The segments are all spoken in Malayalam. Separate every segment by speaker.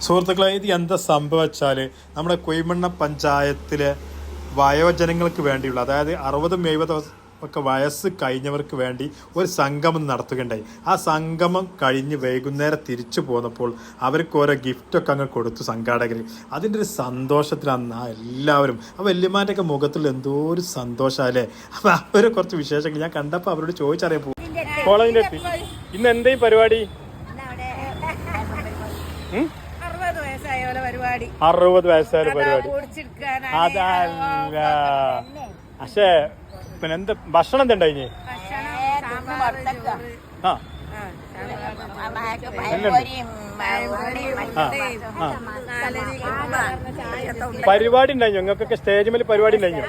Speaker 1: സുഹൃത്തുക്കളെ ഇത് എന്താ സംഭവം വെച്ചാൽ നമ്മുടെ കൊയ്മണ്ണ പഞ്ചായത്തിലെ വയോജനങ്ങൾക്ക് വേണ്ടിയുള്ള അതായത് അറുപതും എഴുപതും ഒക്കെ വയസ്സ് കഴിഞ്ഞവർക്ക് വേണ്ടി ഒരു സംഗമം നടത്തുകയുണ്ടായി. ആ സംഗമം കഴിഞ്ഞ് വൈകുന്നേരം തിരിച്ചു പോന്നപ്പോൾ അവർക്ക് ഓരോ ഗിഫ്റ്റൊക്കെ അങ്ങ് കൊടുത്തു സംഘാടകർ അതിന്റെ ഒരു സന്തോഷത്തിലാണ് ആ എല്ലാവരും ആ വല്യമാന്റെ ഒക്കെ മുഖത്തിൽ എന്തോ ഒരു സന്തോഷമല്ലേ അപ്പം അവരെ കുറച്ച് വിശേഷങ്ങൾ ഞാൻ കണ്ടപ്പോൾ അവരോട് ചോദിച്ചറിയാൻ പോകും ഇന്ന് എന്തേ പരിപാടി? ഉം?
Speaker 2: അറുപത് വയസ്സായ പരിപാടി.
Speaker 1: അറുപത് വയസ്സായ പരിപാടി
Speaker 2: ഓടിച്ചെടുക്കാനാണ്
Speaker 1: അതല്ല പക്ഷേ പിന്നെ എന്ത് ഭക്ഷണം എന്താ ഉണ്ടായിഞ്ഞ് ആ. പരിപാടി ഉണ്ടായിരുന്നു നിങ്ങൾക്കൊക്കെ സ്റ്റേജ് മേലെ പരിപാടി ഉണ്ടായിരുന്നു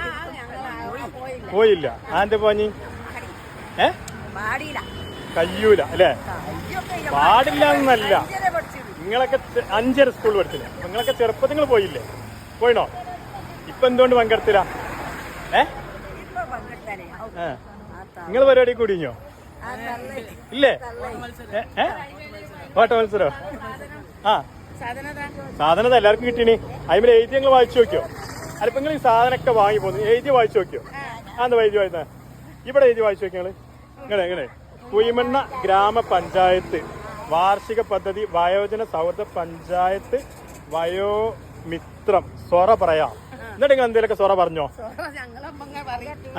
Speaker 1: പോയില്ല. ആന്റെ പോഞ്ഞി? ഏ? കയ്യൂല അല്ലേ? പാടില്ല എന്നല്ല. നിങ്ങളൊക്കെ അഞ്ചര സ്കൂളിൽ പഠിച്ചില്ല? നിങ്ങളൊക്കെ ചെറുപ്പത്തിൽ നിങ്ങൾ പോയില്ലേ? പോയിണോ? ഇപ്പൊ എന്തുകൊണ്ട് പങ്കെടുത്തില്ല? ഏ? നിങ്ങൾ പരിപാടി കൂടിഞ്ഞോ? ഇല്ലേ? ഏ? മത്സരോ? ആ. സാധനത എല്ലാവർക്കും കിട്ടീനി. അതിൽ എഴുതി നിങ്ങൾ വായിച്ചു നോക്കിയോ? അല്ല നിങ്ങൾ ഈ സാധനമൊക്കെ വാങ്ങി പോകുന്നു എഴുതി വായിച്ചു നോക്കിയോ? ആ എന്താ എഴുതി വായിച്ച? ഇവിടെ എഴുതി വായിച്ചു നോക്കിയാൽ നിങ്ങൾ ഇങ്ങനെ കുയിമണ്ണ ഗ്രാമപഞ്ചായത്ത്. വാർഷിക പദ്ധതി വയോജന സൗഹൃദ പഞ്ചായത്ത് വയോമിത്രം. സൊറ പറയാം. എന്നിട്ട് നിങ്ങൾ എന്തെങ്കിലുമൊക്കെ സൊറ പറഞ്ഞോ?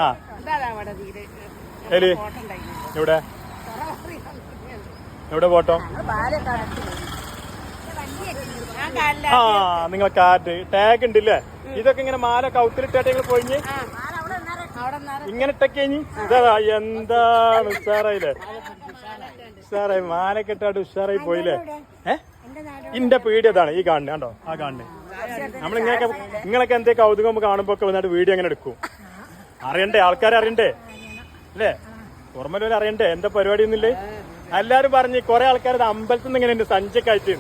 Speaker 1: ആ. എലി. എവിടെ? എവിടെ പോട്ടോ ആ നിങ്ങൾ കാറ്റ് ടാഗ് ഉണ്ടല്ലേ? ഇതൊക്കെ ഇങ്ങനെ മാല കൗത്തിലിട്ടായിട്ട് നിങ്ങൾ പോയിഞ്ഞ്? ഇങ്ങനെ ഇട്ടൊക്കെ ഇനി? ഇതാ എന്താണ് ഉഷാറായില്ലേ ഉഷാറായി മാല കെട്ടാട്ട് ഉഷാറായി പോയില്ലേ? ഏഹ് ഇന്റെ പേടി അതാണ് ഈ കാണുന്നത് കണ്ടോ? ആ കാണുന്നത് നമ്മൾ ഇങ്ങനെയൊക്കെ നിങ്ങളൊക്കെ എന്തേ കൗതുകം കാണുമ്പോ ഒക്കെ വന്നിട്ട് വീഡിയോ അങ്ങനെ എടുക്കും. അറിയണ്ടേ? ആൾക്കാരെ അറിയണ്ടേ? അല്ലേ? ഓർമ്മ അറിയണ്ടേ? എന്താ പരിപാടി ഒന്നില്ലേ എല്ലാരും പറഞ്ഞ് കുറെ ആൾക്കാർ അമ്പലത്തിൽ നിന്ന് ഇങ്ങനെ സഞ്ചക്കായിട്ട്?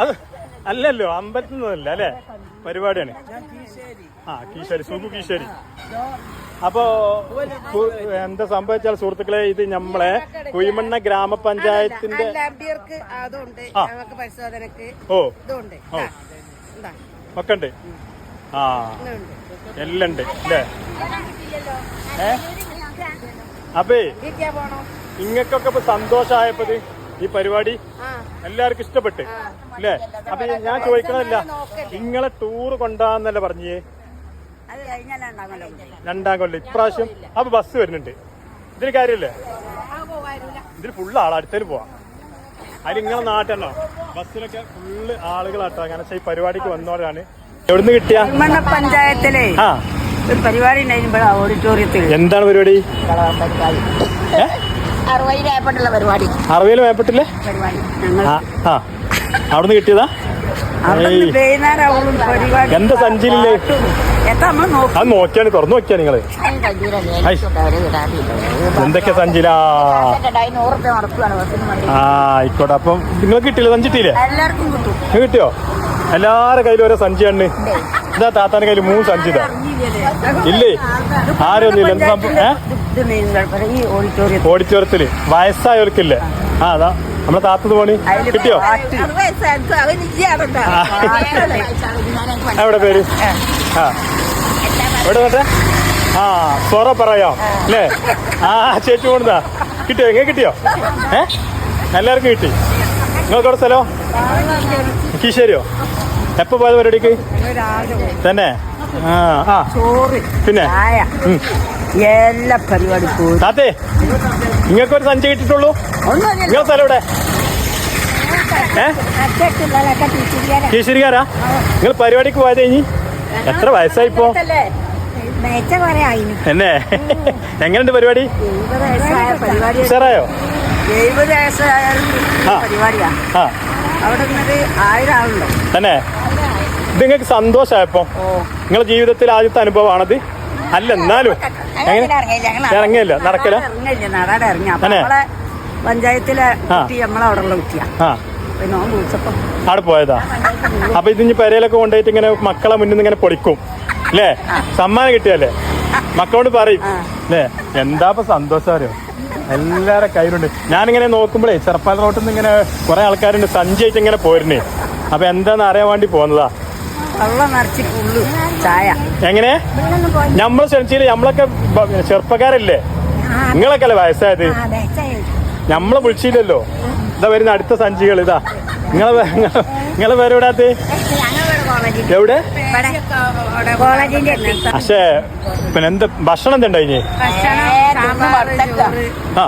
Speaker 1: അത് അല്ലല്ലോ അമ്പലത്തിൽ നിന്നല്ല അല്ലേ? പരിപാടിയാണ്. ആ കീശേരി സുഖു കീശേരി. അപ്പോ എന്താ സംഭവിച്ചാൽ സുഹൃത്തുക്കളെ ഇത് നമ്മളെ കുയിമണ്ണ ഗ്രാമപഞ്ചായത്തിന്റെ ഓ. ഓ. ഒക്കെ ഉണ്ട് ആ. എല്ലാം ഉണ്ട് അല്ലേ? ഏ? അപ്പേ ഇങ്ങക്കൊക്കെ ഇപ്പൊ സന്തോഷമായപ്പോ ഈ പരിപാടി എല്ലാവർക്കും ഇഷ്ടപ്പെട്ട് അല്ലേ? അപ്പൊ ഞാൻ ചോദിക്കണമല്ല നിങ്ങളെ ടൂറ് കൊണ്ടാന്നല്ല പറഞ്ഞേ രണ്ടാം കൊല്ലം ഇപ്രാവശ്യം അപ്പൊ ബസ് വരുന്നുണ്ട്. ഇതിന് കാര്യമില്ലേ? ഇതിൽ ഫുള്ള് ആളാ അടുത്തേൽ പോവാം. അതിൽ നിങ്ങളെ നാട്ടെണ്ണോ ബസ്സിലൊക്കെ ഫുള്ള് ആളുകളാട്ടോ. കാരണം വെച്ചാ ഈ പരിപാടിക്ക് വന്നോടാണ് എവിടുന്ന് കിട്ടിയ?
Speaker 2: പഞ്ചായത്തിലെ.
Speaker 1: ആ.
Speaker 2: ഒരു പരിപാടി ഉണ്ടായിരുന്നു ഓഡിറ്റോറിയത്തിൽ
Speaker 1: എന്താണ് പരിപാടി?
Speaker 2: പരിപാടി.
Speaker 1: അറുപതിൽ മേപ്പെട്ടില്ലേ?
Speaker 2: പരിപാടി. ഞങ്ങൾ
Speaker 1: ആ. അവിടുന്ന് കിട്ടിയതാ?
Speaker 2: എന്റെ പരിപാടി.
Speaker 1: സഞ്ചിയിലില്ലേ അത് നോക്കിയാണ് തുറന്നു നോക്കിയാ നിങ്ങൾ. എന്തൊക്കെ സഞ്ചിലാ ആ ആയിക്കോട്ടെ. അപ്പം നിങ്ങൾ കിട്ടിയില്ല? സഞ്ചി കിട്ടിയില്ലേ?
Speaker 2: എല്ലാവർക്കും കിട്ടും.
Speaker 1: നിങ്ങൾ കിട്ടിയോ? എല്ലാരുടെ കയ്യിലും ഓരോ സഞ്ചിയാണ് ഇതാ താത്താന്റെ കയ്യിൽ മൂന്ന് സഞ്ചിത. ഇല്ലേ? ആരും ഒന്നുമില്ല എന്ത് സംഭവം
Speaker 2: ഓഡിറ്റോറിയത്തിൽ.
Speaker 1: വയസ്സായവർക്കില്ലേ? ആ അതാ. നമ്മളെ താത്തത് പോണി കിട്ടിയോ? എവിടെ പേര്? ആ. എവിടെ നോട്ടെ ആ സൊറ പറയാം. അല്ലേ? ആ ചേച്ചി പോണതാ കിട്ടിയോ? എങ്ങനെ കിട്ടിയോ? ഏ? എല്ലാവർക്കും കിട്ടി. നിങ്ങൾക്ക് എവിടെ സ്ഥലോ കീശേരിയോ? എപ്പോ പോയത് പരിപാടിക്ക്? തന്നെ? ആ
Speaker 2: ചോറ്
Speaker 1: പിന്നെ.
Speaker 2: എല്ലാ പരിപാടിക്കും
Speaker 1: താത്തേ നിങ്ങൾക്ക് ഒരു സഞ്ചി കിട്ടിട്ടുള്ളൂ
Speaker 2: നിങ്ങൾ
Speaker 1: നിങ്ങളെ സ്ഥലം എവിടെ? ഏ? നിങ്ങൾ പരിപാടിക്ക് പോയത് ഇനി? എത്ര വയസ്സായിപ്പോ? എന്നെ? എങ്ങനെയുണ്ട് പരിപാടി? ഉഷാറായോ. ആ. തന്നെ? ഇത് നിങ്ങൾക്ക് സന്തോഷമായപ്പോ നിങ്ങളുടെ ജീവിതത്തിൽ ആദ്യത്തെ അനുഭവമാണത്? അല്ല എന്നാലും. ഇറങ്ങിയില്ല നടക്കില്ല.
Speaker 2: നടക്കല? പഞ്ചായത്തിലെ അവിടെ കുട്ടിയാ.
Speaker 1: പോയതാ? അപ്പൊ ഇതിഞ്ഞ് പെരയിലൊക്കെ കൊണ്ടുപോയിട്ട് ഇങ്ങനെ മക്കളെ മുന്നിൽ നിന്ന് ഇങ്ങനെ പൊളിക്കും. അല്ലേ സമ്മാനം കിട്ടിയല്ലേ? മക്കളോട് പറയും. അല്ലേ എന്താ സന്തോഷം അറിയോ? എല്ലാവരുടെ കയ്യിലുണ്ട്. ഞാനിങ്ങനെ നോക്കുമ്പോഴേ ചെറുപ്പാൽ റോട്ടിൽ നിന്ന് ഇങ്ങനെ കുറെ ആൾക്കാരുണ്ട് സഞ്ചയിച്ച് ഇങ്ങനെ പോരുന്നേ. അപ്പൊ എന്താന്ന് അറിയാൻ വേണ്ടി പോകുന്നതാ
Speaker 2: ചായ.
Speaker 1: എങ്ങനെ? നമ്മളെ ശ്രമിച്ചില്ല നമ്മളൊക്കെ ചെറുപ്പക്കാരല്ലേ? നിങ്ങളൊക്കെ അല്ലേ വയസ്സായത്? നമ്മളെ വിളിച്ചില്ലല്ലോ. ഇതാ വരുന്ന അടുത്ത സഞ്ചികൾ ഇതാ. നിങ്ങളെ നിങ്ങളെ- പേര് എവിടാത്ത് എവിടെ? പക്ഷേ പിന്നെ എന്താ ഭക്ഷണം എന്താ ഉണ്ടായിനി? ആ.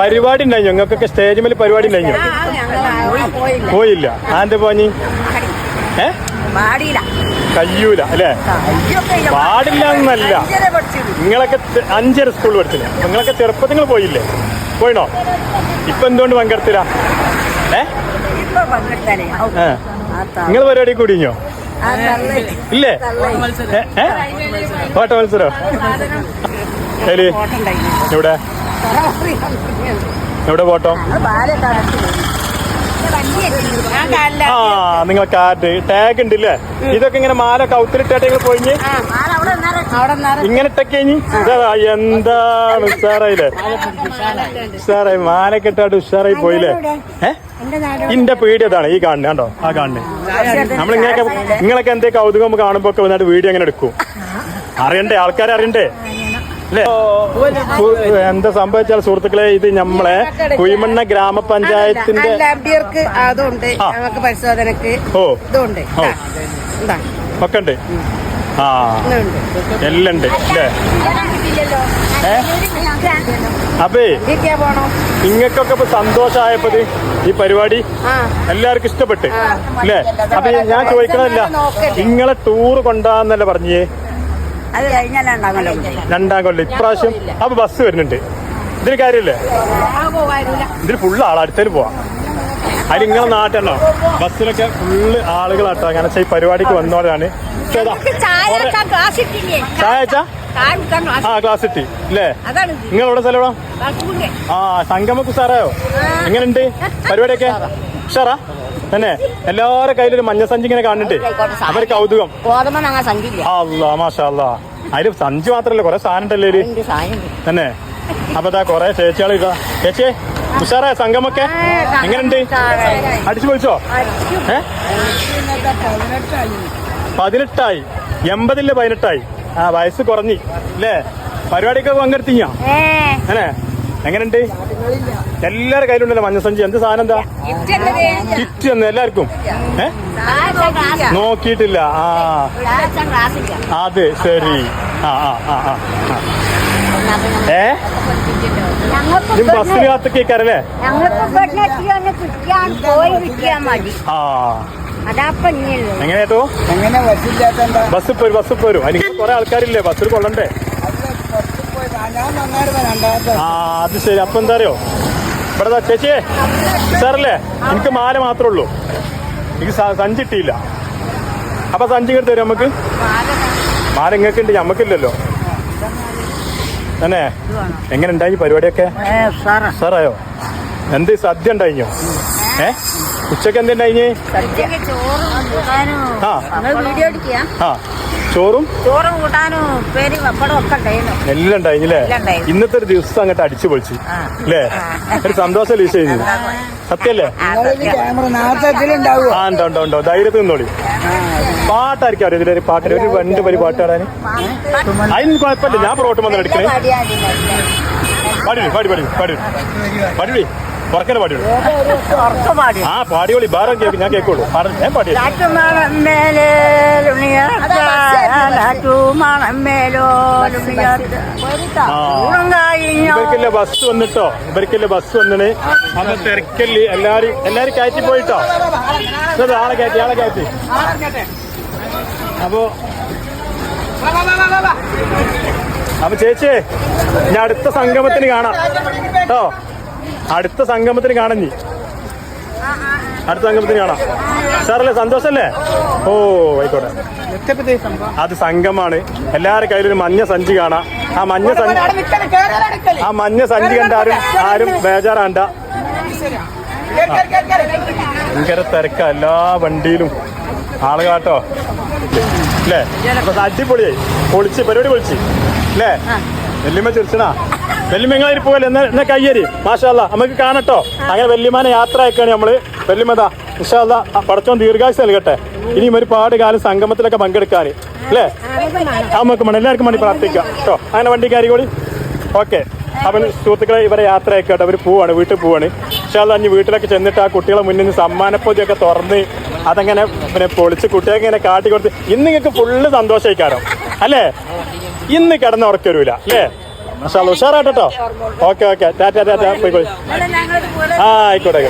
Speaker 1: പരിപാടി ഉണ്ടായി ഞങ്ങൾക്കൊക്കെ സ്റ്റേജ് മേലെ പരിപാടി ഉണ്ടായി പോയില്ല. ആന്റെ പോഞ്ഞി ഏ? കയ്യൂല അല്ലേ? പാടില്ല എന്നല്ല നിങ്ങളൊക്കെ അഞ്ചര സ്കൂളിൽ പഠിച്ചില്ല? നിങ്ങളൊക്കെ ചെറുപ്പത്തിൽ നിങ്ങൾ പോയില്ലേ? പോയിണോ? ഇപ്പൊ എന്തുകൊണ്ട് പങ്കെടുത്തില്ല? ഏ. നിങ്ങൾ പരിപാടി കൂടിഞ്ഞോ. ഇല്ലേ? ഓട്ട മത്സരോ? ഏലി എവിടെ? എവിടെ പോട്ടോ? ആ നിങ്ങൾ കാർഡ് ടാഗ് ഉണ്ട് ഇല്ലേ ഇതൊക്കെ ഇങ്ങനെ മാല കൗത്തിലിട്ടേട്ട് നിങ്ങൾ പോയിഞ്ഞ്? ഇങ്ങനെ ഇട്ടൊക്കെ കഴിഞ്ഞ് ഇതാ, എന്താണ് ഉഷാറായില്ലേ? ഉഷാറായി. മാല കെട്ടാട്ട് ഉഷാറായി പോയില്ലേ? ഏ? ഇന്റെ പേടി അതാണ് ഈ കാണുന്നത് കണ്ടോ? ആ കാണുന്നത് നമ്മളിങ്ങനെയൊക്കെ നിങ്ങളൊക്കെ എന്തേ കൗതുകം കാണുമ്പോ ഒക്കെ വന്നിട്ട് വീഡിയോ അങ്ങനെ എടുക്കും. അറിയണ്ടേ? ആൾക്കാരെ അറിയണ്ടേ എന്താ സംഭവിച്ചാൽ സുഹൃത്തുക്കളെ ഇത് നമ്മളെ കുഴിമണ്ണ ഗ്രാമപഞ്ചായത്തിന്റെ
Speaker 3: അതുണ്ട്. നമുക്ക് പരിശോധനക്ക്
Speaker 1: ഓ.
Speaker 3: ഇതുണ്ട്.
Speaker 1: ഓ. ഒക്കെ ഉണ്ട് ആ. എല്ലാം ഉണ്ട് അല്ലേ ഏ? അപ്പേ നിങ്ങൾക്കൊക്കെ ഇപ്പൊ സന്തോഷമായപ്പോ ഈ പരിപാടി എല്ലാവർക്കും ഇഷ്ടപ്പെട്ട് അല്ലേ അപ്പൊ ഞാൻ ചോദിക്കണമല്ല നിങ്ങളെ ടൂർ കൊണ്ടാന്നല്ലേ പറഞ്ഞേ
Speaker 2: അത്
Speaker 1: രണ്ടാം കൊല്ലം. ഇപ്രാവശ്യം അപ്പൊ ബസ് വരുന്നുണ്ട്. ഇതിന് കാര്യമില്ലേ? ഇതിന് ഫുള്ള് ആൾ അടുത്തേൽ പോവാം. അതിന് ഇങ്ങനെ നാട്ടിലുണ്ടോ? ബസ്സിലൊക്കെ ഫുള്ള് ആളുകളാട്ടോ അങ്ങനെ ഈ പരിപാടിക്ക് കുറെ- ചായ ആ ക്ലാസ് എത്തി അല്ലേ നിങ്ങൾ എവിടെ? സ്ഥലം ആ സംഗമ സാറായോ എങ്ങനെയുണ്ട്? പരിപാടിയൊക്കെ? ഉഷാറാ? തന്നെ? എല്ലാവരുടെ കയ്യിലൊരു മഞ്ഞ സഞ്ചി ഇങ്ങനെ കാണുന്നുണ്ട് അവർ കൗതുകം. അല്ലാ മാഷാ അല്ലാ അതിൽ സഞ്ചി മാത്രല്ല കൊറേ സാധനം ഉണ്ടല്ലേ? തന്നെ? അപ്പൊ ഇതാ കൊറേ ചേച്ചിയാൾ ഇതാ. ചേച്ചിയെ ഉഷാറായ സംഘമൊക്കെ എങ്ങനെയുണ്ട്? അടിച്ചു പൊളിച്ചോ? ഏ? പതിനെട്ടായി. എൺപതിൽ പതിനെട്ടായി. ആ വയസ്സ് കുറഞ്ഞി. അല്ലേ പരിപാടിയൊക്കെ പങ്കെടുത്തിഞ്ഞോ അല്ലേ എങ്ങനെയുണ്ട്? എല്ലാരുടെ കയ്യിലുണ്ടല്ലോ മഞ്ഞസഞ്ചി. എന്ത് സാധനം എന്താ? കിറ്റ് എന്ന് എല്ലാവർക്കും? ഏ? നോക്കിയിട്ടില്ല. ആ. അത് ശരി. ആ ആ ആ ആ ആ. ഏ? ബസ്സിന് കാത്തു കേക്കാറല്ലേ
Speaker 4: ഞങ്ങൾക്ക് പെട്ടെന്ന് കിട്ടിയാൻ പോയി കിട്ടിയാൽ
Speaker 1: ആ
Speaker 5: എങ്ങനെ
Speaker 1: ബസ് പോരും ബസ് പോരും അതിന് കുറെ ആൾക്കാരില്ലേ? ബസ്സിൽ കൊള്ളണ്ടേ? ആ അത് ശരി. അപ്പൊ എന്താ അറിയോ? ഇവിടെ ചേച്ചി ചേച്ചിയെ സാറല്ലേ എനിക്ക് മാല മാത്രമേ ഉള്ളൂ. എനിക്ക് സഞ്ചിട്ടിയില്ല. അപ്പൊ സഞ്ചി ഇങ്ങോട്ട് തരും നമുക്ക്? മാല ഇങ്ങക്ക് ഉണ്ട് ഞമ്മക്കില്ലല്ലോ. തന്നെ എങ്ങനെ ഉണ്ടായി പരിപാടിയൊക്കെ?
Speaker 2: സാറാ.
Speaker 1: സാറായോ? എന്ത് സദ്യ ഉണ്ടായിഞ്ഞോ ഏ? ഉച്ചയ്ക്ക് എന്തുണ്ടായിഞ്ഞ് ആ. ആ. ചോറും?
Speaker 2: ചോറും കൂട്ടാനും പേര് പപ്പടം ഒക്കെ ഉണ്ടായിരുന്നു.
Speaker 1: എല്ലാം ഉണ്ടായില്ലേ ഇന്നത്തെ ഒരു ദിവസം അങ്ങോട്ട് അടിച്ചു പൊളിച്ചു. അല്ലേ ഒരു സന്തോഷം ലീസ് ചെയ്തു സത്യല്ലേ? ആ ഉണ്ടോ ഉണ്ടോ ഉണ്ടോ? ധൈര്യത്തിൽ നിന്നോളി. പാട്ടായിരിക്കും അറിയാം ഇതിലൊരു പാട്ടിൽ ഒരു രണ്ട് പരി പാട്ട് പാടാൻ അതിന് കുഴപ്പമില്ല. ഞാൻ പ്രോട്ട് വന്നിട്ട് എടുക്കണേ പാടി പാടി പാടി പാടി പാടി ഉറക്കനെ പാടി
Speaker 2: ഉറക്കം പാടി
Speaker 1: ആ പാടിയോളി വേറെ കേൾക്കും ഞാൻ കേൾക്കുള്ളൂ. ഞാൻ പാടി ആ ഇവർക്കല്ലേ ബസ് വന്നിട്ടോ? ഇവർക്കല്ലേ ബസ് വന്നിന് അപ്പൊ തിരക്കല്ലേ എല്ലാരും എല്ലാരും കയറ്റി പോയിട്ടോ? ആളെ കയറ്റി ആളെ കയറ്റി. അപ്പോ അപ്പൊ ചേച്ചി ഞാൻ അടുത്ത സംഗമത്തിന് കാണാം. കേട്ടോ? അടുത്ത സംഗമത്തിന് കാണഞ്ഞി അടുത്ത സംഗമത്തിന് കാണാ. സാറല്ലേ സന്തോഷല്ലേ? ഓ ആയിക്കോട്ടെ. അത് സംഘമാണ് എല്ലാവരുടെ കയ്യിലൊരു മഞ്ഞ സഞ്ചി കാണാ. ആ മഞ്ഞ സഞ്ചി ആ മഞ്ഞ സഞ്ചി കണ്ട ആരും ആരും ബേജാറാണ്ട. ഭയങ്കര തിരക്ക എല്ലാ വണ്ടിയിലും. ആളുകാട്ടോ അല്ലേ അപ്പൊ അടിപൊളിയായി. പൊളിച്ച് പരിപാടി പൊളിച്ച്. അല്ലേ വെല്ലുമ്മ ചിരിച്ചണാ? വെല്ലുമ്മ നിങ്ങൾ പോകല്ലേ എന്നാ എന്നാ കയ്യേരി? മാഷാല്ല നമുക്ക് കാണട്ടോ. അങ്ങനെ വെല്ലുമാനെ യാത്ര ആക്കാണ് നമ്മൾ. വെല്ലുമത ഇൻഷാല്ല പടച്ചോൻ ദീർഘായുസ് നൽകട്ടെ. ഇനിയും ഒരുപാട് കാലം സംഗമത്തിലൊക്കെ പങ്കെടുക്കാൻ അല്ലേ? നമുക്ക് മണി എല്ലാവർക്കും വേണ്ടി പ്രാർത്ഥിക്കാം. കേട്ടോ? അങ്ങനെ വണ്ടി കൂടി ഓക്കെ. അവൻ സുഹൃത്തുക്കളെ ഇവരെ യാത്ര ആയിക്കോട്ടെ അവർ പോവാണ് വീട്ടിൽ പോവാണ്. അത് അഞ്ഞ് വീട്ടിലൊക്കെ ചെന്നിട്ട് ആ കുട്ടികളെ മുന്നിൽ നിന്ന് സമ്മാനപ്പൊതിയൊക്കെ തുറന്ന് അതങ്ങനെ പിന്നെ പൊളിച്ച് കുട്ടികൾക്ക് ഇങ്ങനെ കാട്ടി കൊടുത്ത് ഇന്ന് നിങ്ങൾക്ക് ഫുള്ള് സന്തോഷമായിക്കാരോ അല്ലേ? ഇന്ന് കിടന്ന് ഉറക്കരുല്ല വരൂല അല്ലേ? പക്ഷെ ഉഷാറായിട്ടോ? Okay okay. ടാറ്റാ പോയി പോയി. ആ ആയിക്കോട്ടെ.